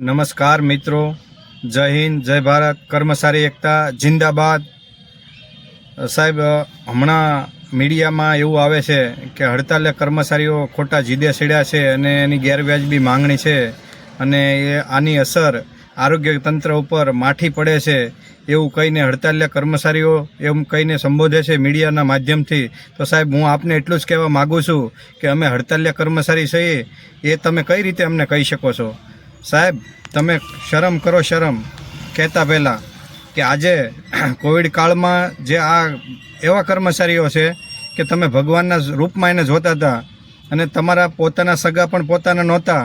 નમસ્કાર મિત્રો. જય હિન્દ, જય ભારત. કર્મચારી એકતા, જિંદાબાદ. સાહેબ હમણાં મીડિયામાં એવું આવે છે કે હડતાલે કર્મચારીઓ ખોટા જીદે સીડ્યા છે અને એની ગેરવ્યાજબી માંગણી છે અને એ આની અસર આરોગ્ય તંત્ર ઉપર માઠી પડે છે એવું કહીને હડતાલિયા કર્મચારીઓ એમ કહીને સંબોધે છે મીડિયાના માધ્યમથી. તો સાહેબ, હું આપને એટલું જ કહેવા માગું છું કે અમે હડતાલિયા કર્મચારી છીએ. એ તમે કઈ રીતે અમને કહી શકો છો? સાહેબ, તમે શરમ કરો શરમ. કહેતા પહેલાં કે આજે કોવિડ કાળમાં જે આ એવા કર્મચારીઓ છે કે તમે ભગવાનના રૂપમાં એને જોતા હતા અને તમારા પોતાના સગા પણ પોતાના નહોતા,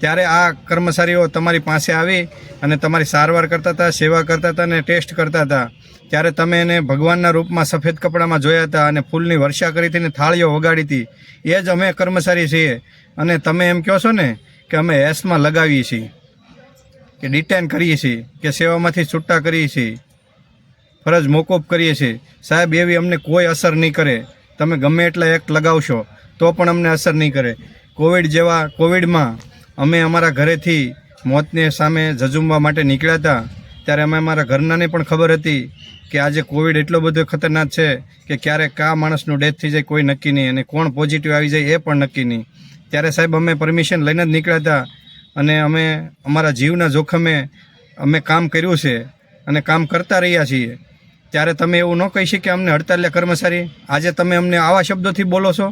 ત્યારે આ કર્મચારીઓ તમારી પાસે આવી અને તમારી સારવાર કરતા હતા, સેવા કરતા હતા અને ટેસ્ટ કરતા હતા. ત્યારે તમે એને ભગવાનના રૂપમાં સફેદ કપડામાં જોયા હતા અને ફૂલની વર્ષા કરી હતી અને થાળીઓ વગાડી હતી. એ જ અમે કર્મચારી છીએ. અને તમે એમ કહો છો ને કે અમે એસમાં લગાવીએ છીએ, કે ડિટેન કરીએ છીએ, કે સેવામાંથી છૂટા કરીએ છીએ, ફરજ મોકૂફ કરીએ છીએ. સાહેબ, એવી અમને કોઈ અસર નહીં કરે. તમે ગમે એટલા એક્ટ લગાવશો, તો પણ અમને અસર નહીં કરે. કોવિડ જેવા, કોવિડમાં અમે અમારા ઘરેથી મોતને સામે ઝઝુમવા માટે નીકળ્યા હતા. ત્યારે અમે અમારા ઘરનાને પણ ખબર હતી કે આજે કોવિડ એટલો બધો ખતરનાક છે કે ક્યારેક કયા માણસનું ડેથ થઈ જાય, કોઈ નક્કી નહીં. અને કોણ પોઝિટિવ આવી જાય એ પણ નક્કી નહીં. ત્યારે સાહેબ અમે પરમિશન લઈને જ નીકળ્યા હતા અને અમે અમારા જીવના જોખમે અમે કામ કર્યું છે અને કામ કરતા રહ્યા છીએ. ત્યારે તમે એવું ન કહી શકીએ અમને હડતાલ્યા કર્મચારી, આજે તમે અમને આવા શબ્દોથી બોલો છો?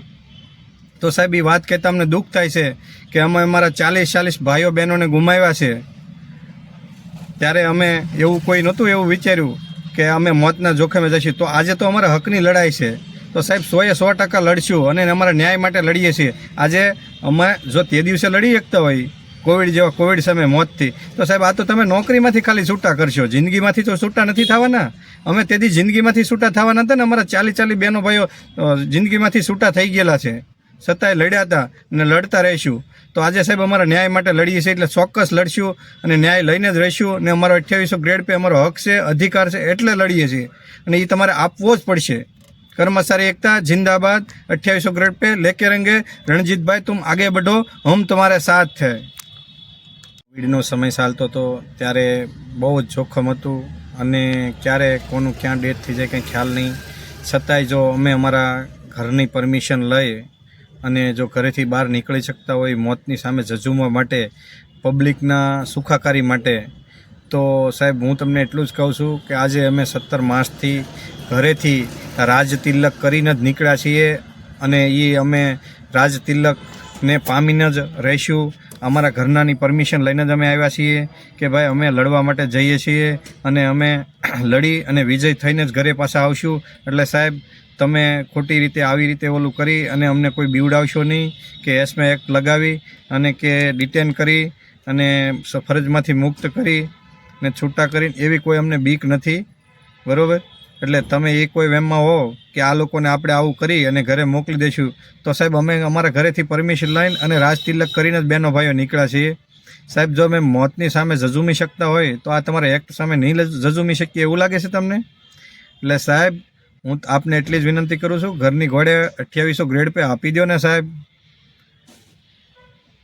તો સાહેબ એ વાત કહેતા અમને દુઃખ થાય છે કે અમે અમારા ચાલીસ ચાલીસ ભાઈઓ બહેનોને ગુમાવ્યા છે. ત્યારે અમે એવું કોઈ નહોતું એવું વિચાર્યું કે અમે મોતના જોખમે જઈશું તો આજે તો અમારા હકની લડાઈ છે. તો સાહેબ સોએ સો ટકા લડશું અને અમારા ન્યાય માટે લડીએ છીએ. આજે અમે જો તે દિવસે લડી શકતા હોય, કોવિડ જેવા કોવિડ સામે મોતથી, તો સાહેબ આ તો તમે નોકરીમાંથી ખાલી છૂટા કરશો. જિંદગીમાંથી તો છૂટા નથી થવાના. અમે તેથી જિંદગીમાંથી છૂટા થવાના હતા ને અમારા ચાલી ચાલી બહેનો ભાઈઓ જિંદગીમાંથી છૂટા થઈ ગયેલા છે. છતાંય લડ્યા હતા અને લડતા રહીશું. તો આજે સાહેબ અમારા ન્યાય માટે લડીએ છીએ એટલે ચોક્કસ લડશું અને ન્યાય લઈને જ રહીશું અને અમારો અઠ્યાવીસો ગ્રેડ પે અમારો હક છે, અધિકાર છે એટલે લડીએ છીએ. અને એ તમારે આપવો જ પડશે. કર્મચારી એકતા જિંદાબાદ અઠ્યાવીસો ગ્રેડ पे लेके रहेंगे રણજીતભાઈ तुम आगे बढ़ो हम तुम्हारे साथ है કોવિડનો સમય ચાલતો હતો ત્યારે બહુ જ જોખમ હતું અને ક્યારે કોનું ક્યાં ડેથ થઈ જાય કંઈ ખ્યાલ નહીં છતાંય જો અમે અમારા ઘરની પરમિશન લઈ અને જો ઘરેથી બહાર નીકળી શકતા હોય મોતની સામે ઝઝુમવા માટે પબ્લિકના સુખાકારી માટે તો સાહેબ હું તમને એટલું જ કહું છું કે આજે અમે સત્તર માસથી ઘરેથી રાજ તિલક કરીને જ નીકળ્યા છીએ અને એ અમે રાજ તિલકને પામીને જ રહીશું. અમારા ઘરનાની પરમિશન લઈને જ અમે આવ્યા છીએ કે ભાઈ અમે લડવા માટે જઈએ છીએ અને અમે લડી અને વિજય થઈને જ ઘરે પાછા આવશું. એટલે સાહેબ, તમે ખોટી રીતે આવી રીતે ઓલું કરી અને અમને કોઈ બીવડાવશો નહીં, કે એસમાં એક્ટ લગાવી અને કે ડિટેન કરી અને ફરજમાંથી મુક્ત કરી ને છૂટા કરી એવી કોઈ અમને બીક નથી. બરોબર? એટલે તમે એ કોઈ વેમમાં હો કે આ લોકોને આપણે આવું કરી અને ઘરે મોકલી દઈશું, તો સાહેબ અમે અમારા ઘરેથી પરમિશન લઈને અને રાજ તિલક કરીને જ બહેનો ભાઈઓ નીકળ્યા છીએ. સાહેબ, જો અમે મોતની સામે ઝઝુમી શકતા હોય, તો આ તમારા એક્ટ સામે નહીં ઝઝુમી શકીએ એવું લાગે છે તમને? એટલે સાહેબ, હું આપને એટલી જ વિનંતી કરું છું, ઘરની ઘોડે અઠ્યાવીસો ગ્રેડ પે આપી દો ને સાહેબ.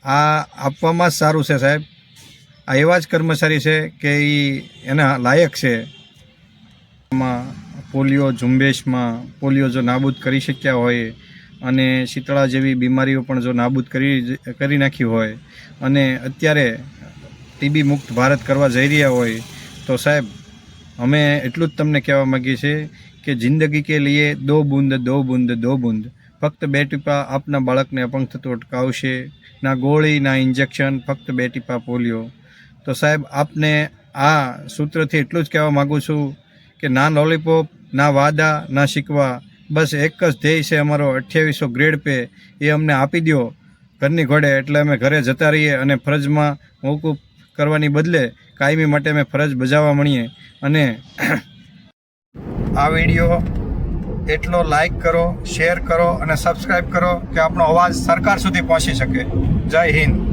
આ આપવામાં જ સારું છે સાહેબ. આ એવા જ કર્મચારી છે કે એ એના લાયક છે. માં પોલિયો ઝુંબેશમાં પોલિયો જો નાબૂદ કરી શક્યા હોય અને શીતળા જેવી બીમારીઓ પણ જો નાબૂદ કરી કરી નાખી હોય અને અત્યારે ટીબી મુક્ત ભારત કરવા જઈ રહ્યા હોય તો સાહેબ, અમે એટલું જ તમને કહેવા માગીએ છીએ કે જિંદગી કે લીએ દો બુંદ, દો બૂંદ દો બૂંદ. ફક્ત બે ટીપા આપના બાળકને અપંગ થતું અટકાવશે, ના ગોળી, ના ઇન્જેક્શન, ફક્ત બે ટીપા પોલિયો. તો સાહેબ, આપને આ સૂત્રથી એટલું જ કહેવા માગું છું કે ના લોલીપોપ ના વાદા, ના શીખવા, બસ એક જ ધ્યેય છે અમારો અઠ્યાવીસો ગ્રેડ પે, એ અમને આપી દો ઘરની ઘોડે એટલે અમે ઘરે જતા રહીએ અને ફરજમાં મોકૂફ કરવાની બદલે કાયમી માટે અમે ફરજ બજાવવા મળીએ અને આ વીડિયો એટલો લાઈક કરો, શેર કરો અને સબસ્ક્રાઈબ કરો કે આપણો અવાજ સરકાર સુધી પહોંચી શકે. જય હિન્દ.